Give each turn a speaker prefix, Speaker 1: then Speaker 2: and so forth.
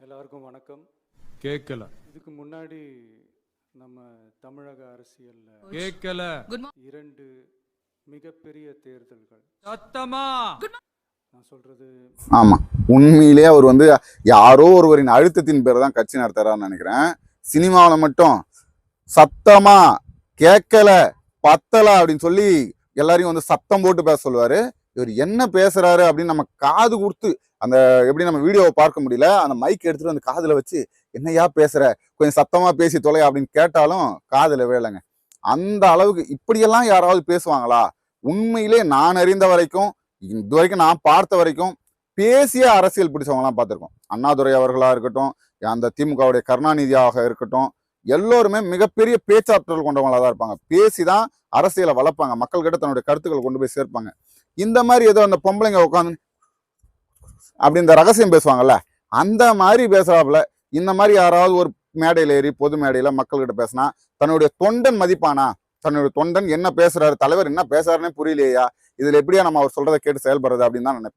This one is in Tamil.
Speaker 1: எல்லாருக்கும் வணக்கம்.
Speaker 2: கேட்கல
Speaker 1: இதுக்கு முன்னாடி நம்ம தமிழக அரசியல்ல
Speaker 2: கேட்கல
Speaker 1: இரண்டு மிகப்பெரிய தேர்தல்கள்.
Speaker 2: சத்தமா?
Speaker 1: நான் சொல்றது
Speaker 3: ஆமா. உண்மையிலேயே அவர் வந்து யாரோ ஒருவரின் அழுத்தத்தின் பேர் தான் கட்சி நடத்துறாருன்னு நினைக்கிறேன். சினிமாவில் மட்டும் சத்தமா கேட்கல பத்தல அப்படின்னு சொல்லி எல்லாரையும் வந்து சத்தம் போட்டு பேச சொல்லுவாரு. இவர் என்ன பேசுறாரு அப்படின்னு நம்ம காது கொடுத்து அந்த எப்படி நம்ம வீடியோவை பார்க்க முடியல அந்த மைக் எடுத்துட்டு வந்து காதுல வச்சு என்னையா பேசுற? கொஞ்சம் சத்தமா பேசி தொலை அப்படின்னு கேட்டாலும் காதுல வேலைங்க அந்த அளவுக்கு இப்படியெல்லாம் யாராவது பேசுவாங்களா? உண்மையிலே நான் அறிந்த வரைக்கும் இது வரைக்கும் நான் பார்த்த வரைக்கும் பேசிய அரசியல் பிடிச்சவங்களாம் பார்த்துருக்கோம். அண்ணாதுரை அவர்களாக இருக்கட்டும் அந்த திமுகவுடைய கருணாநிதியாக இருக்கட்டும் எல்லோருமே மிகப்பெரிய பேச்சாற்றல் கொண்டவங்களாக தான் இருப்பாங்க. பேசி தான் அரசியலை வளர்ப்பாங்க. மக்கள்கிட்ட தன்னுடைய கருத்துக்களை கொண்டு போய் சேர்ப்பாங்க. இந்த மாதிரி ஏதோ அந்த பொம்பளைங்க உட்காந்து அப்படி இந்த ரகசியம் பேசுவாங்கல்ல அந்த மாதிரி பேசுறாப்புல இந்த மாதிரி யாராவது ஒரு மேடையில் ஏறி பொது மேடையில் மக்கள்கிட்ட பேசினா தன்னுடைய தொண்டன் மதிப்பானா? தன்னுடைய தொண்டன் என்ன பேசுறாரு தலைவர் என்ன பேசுறாருன்னே புரியலையா? இதுல எப்படியா நம்ம அவர் சொல்றதை கேட்டு செயல்படுறது அப்படின்னு தான் நினைப்பேன்